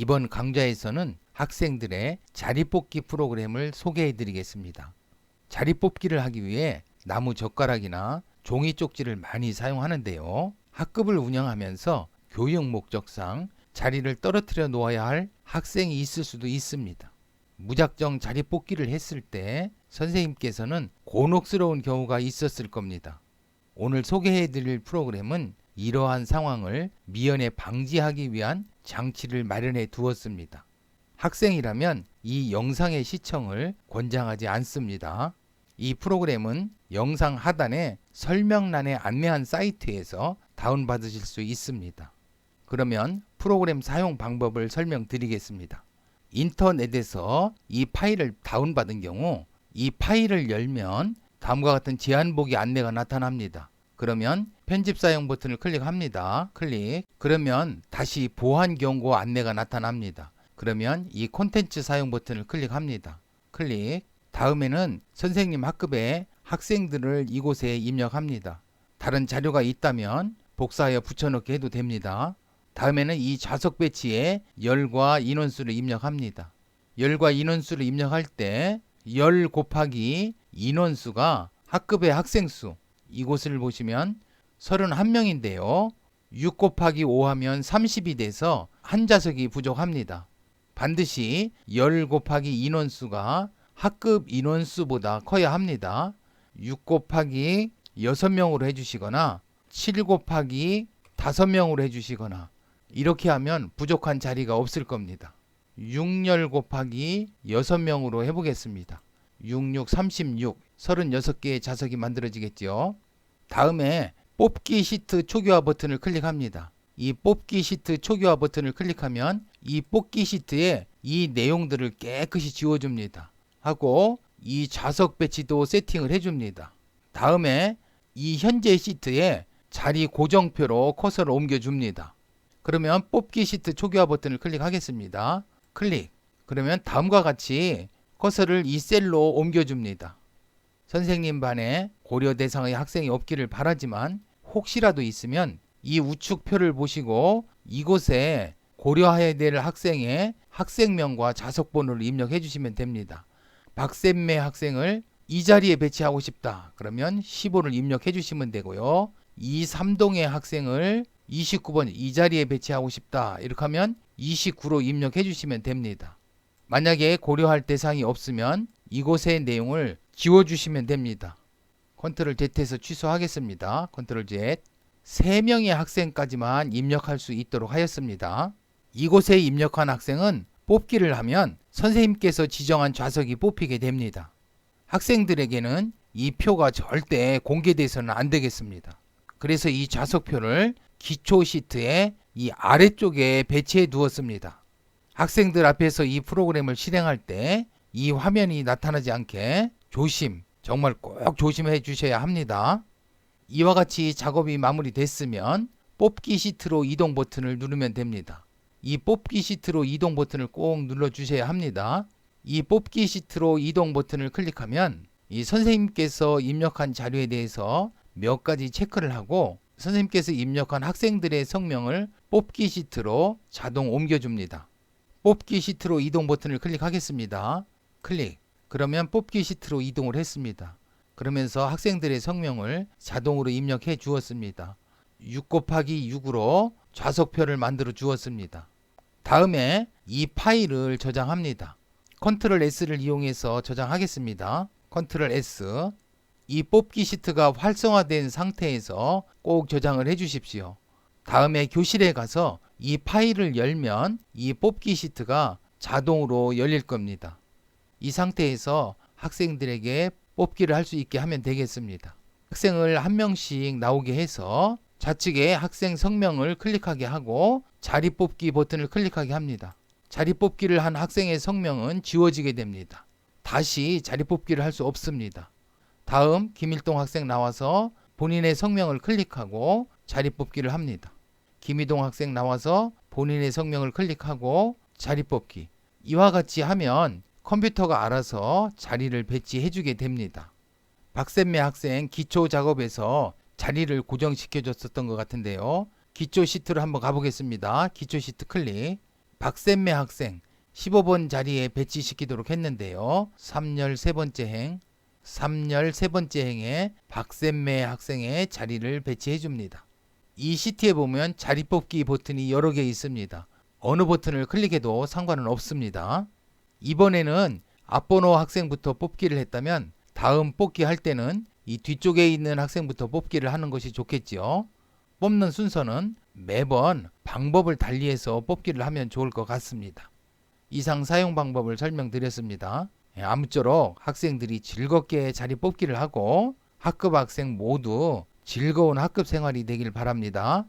이번 강좌에서는 학생들의 자리 뽑기 프로그램을 소개해 드리겠습니다. 자리 뽑기를 하기 위해 나무 젓가락이나 종이 쪽지를 많이 사용하는데요. 학급을 운영하면서 교육 목적상 자리를 떨어뜨려 놓아야 할 학생이 있을 수도 있습니다. 무작정 자리 뽑기를 했을 때 선생님께서는 곤혹스러운 경우가 있었을 겁니다. 오늘 소개해 드릴 프로그램은 이러한 상황을 미연에 방지하기 위한 장치를 마련해 두었습니다. 학생이라면 이 영상의 시청을 권장하지 않습니다. 이 프로그램은 영상 하단에 설명란에 안내한 사이트에서 다운받으실 수 있습니다. 그러면 프로그램 사용 방법을 설명드리겠습니다. 인터넷에서 이 파일을 다운받은 경우 이 파일을 열면 다음과 같은 제한보기 안내가 나타납니다. 그러면 편집 사용 버튼을 클릭합니다. 클릭. 그러면 다시 보안 경고 안내가 나타납니다. 그러면 이 콘텐츠 사용 버튼을 클릭합니다. 클릭. 다음에는 선생님 학급에 학생들을 이곳에 입력합니다. 다른 자료가 있다면 복사하여 붙여넣기 해도 됩니다. 다음에는 이 좌석 배치에 열과 인원수를 입력합니다. 열과 인원수를 입력할 때 열 곱하기 인원수가 학급의 학생수 이곳을 보시면 31명인데요. 6 곱하기 5 하면 30이 돼서 한 좌석이 부족합니다. 반드시 열 곱하기 인원수가 학급 인원수보다 커야 합니다. 6 곱하기 6명으로 해주시거나 7 곱하기 5명으로 해주시거나 이렇게 하면 부족한 자리가 없을 겁니다. 6열 곱하기 6명으로 해보겠습니다. 66, 36, 36개의 좌석이 만들어지겠죠. 다음에 뽑기 시트 초기화 버튼을 클릭합니다. 이 뽑기 시트 초기화 버튼을 클릭하면 이 뽑기 시트에 이 내용들을 깨끗이 지워줍니다. 하고 이 좌석 배치도 세팅을 해줍니다. 다음에 이 현재 시트에 자리 고정표로 커서를 옮겨줍니다. 그러면 뽑기 시트 초기화 버튼을 클릭하겠습니다. 클릭. 그러면 다음과 같이 커서를 이 셀로 옮겨줍니다. 선생님 반에 고려 대상의 학생이 없기를 바라지만 혹시라도 있으면 이 우측표를 보시고 이곳에 고려해야 될 학생의 학생명과 자석번호를 입력해 주시면 됩니다. 박샘매 학생을 이 자리에 배치하고 싶다. 그러면 15를 입력해 주시면 되고요. 이 삼동의 학생을 29번 이 자리에 배치하고 싶다. 이렇게 하면 29로 입력해 주시면 됩니다. 만약에 고려할 대상이 없으면 이곳의 내용을 지워주시면 됩니다. 컨트롤 Z에서 취소하겠습니다. 컨트롤 Z 3명의 학생까지만 입력할 수 있도록 하였습니다. 이곳에 입력한 학생은 뽑기를 하면 선생님께서 지정한 좌석이 뽑히게 됩니다. 학생들에게는 이 표가 절대 공개돼서는 안 되겠습니다. 그래서 이 좌석표를 기초 시트의 이 아래쪽에 배치해 두었습니다. 학생들 앞에서 이 프로그램을 실행할 때 이 화면이 나타나지 않게 조심, 정말 꼭 조심해 주셔야 합니다. 이와 같이 작업이 마무리됐으면 뽑기 시트로 이동 버튼을 누르면 됩니다. 이 뽑기 시트로 이동 버튼을 꼭 눌러 주셔야 합니다. 이 뽑기 시트로 이동 버튼을 클릭하면 이 선생님께서 입력한 자료에 대해서 몇 가지 체크를 하고 선생님께서 입력한 학생들의 성명을 뽑기 시트로 자동 옮겨줍니다. 뽑기 시트로 이동 버튼을 클릭하겠습니다. 클릭. 그러면 뽑기 시트로 이동을 했습니다. 그러면서 학생들의 성명을 자동으로 입력해 주었습니다. 6 곱하기 6으로 좌석표를 만들어 주었습니다. 다음에 이 파일을 저장합니다. 컨트롤 S를 이용해서 저장하겠습니다. 컨트롤 S. 이 뽑기 시트가 활성화된 상태에서 꼭 저장을 해 주십시오. 다음에 교실에 가서 이 파일을 열면 이 뽑기 시트가 자동으로 열릴 겁니다. 이 상태에서 학생들에게 뽑기를 할 수 있게 하면 되겠습니다. 학생을 한 명씩 나오게 해서 좌측에 학생 성명을 클릭하게 하고 자리 뽑기 버튼을 클릭하게 합니다. 자리 뽑기를 한 학생의 성명은 지워지게 됩니다. 다시 자리 뽑기를 할 수 없습니다. 다음 김일동 학생 나와서 본인의 성명을 클릭하고 자리 뽑기를 합니다. 김희동 학생 나와서 본인의 성명을 클릭하고 자리 뽑기. 이와 같이 하면 컴퓨터가 알아서 자리를 배치해 주게 됩니다. 박샘매 학생 기초 작업에서 자리를 고정시켜 줬었던 것 같은데요. 기초 시트로 한번 가보겠습니다. 기초 시트 클릭. 박샘매 학생 15번 자리에 배치시키도록 했는데요. 3열 세 번째 행, 3열 세 번째 행에 박샘매 학생의 자리를 배치해 줍니다. 이 시트에 보면 자리 뽑기 버튼이 여러 개 있습니다. 어느 버튼을 클릭해도 상관은 없습니다. 이번에는 앞번호 학생부터 뽑기를 했다면 다음 뽑기 할 때는 이 뒤쪽에 있는 학생부터 뽑기를 하는 것이 좋겠지요. 뽑는 순서는 매번 방법을 달리해서 뽑기를 하면 좋을 것 같습니다. 이상 사용 방법을 설명드렸습니다. 예, 아무쪼록 학생들이 즐겁게 자리 뽑기를 하고 학급 학생 모두 즐거운 학급 생활이 되길 바랍니다.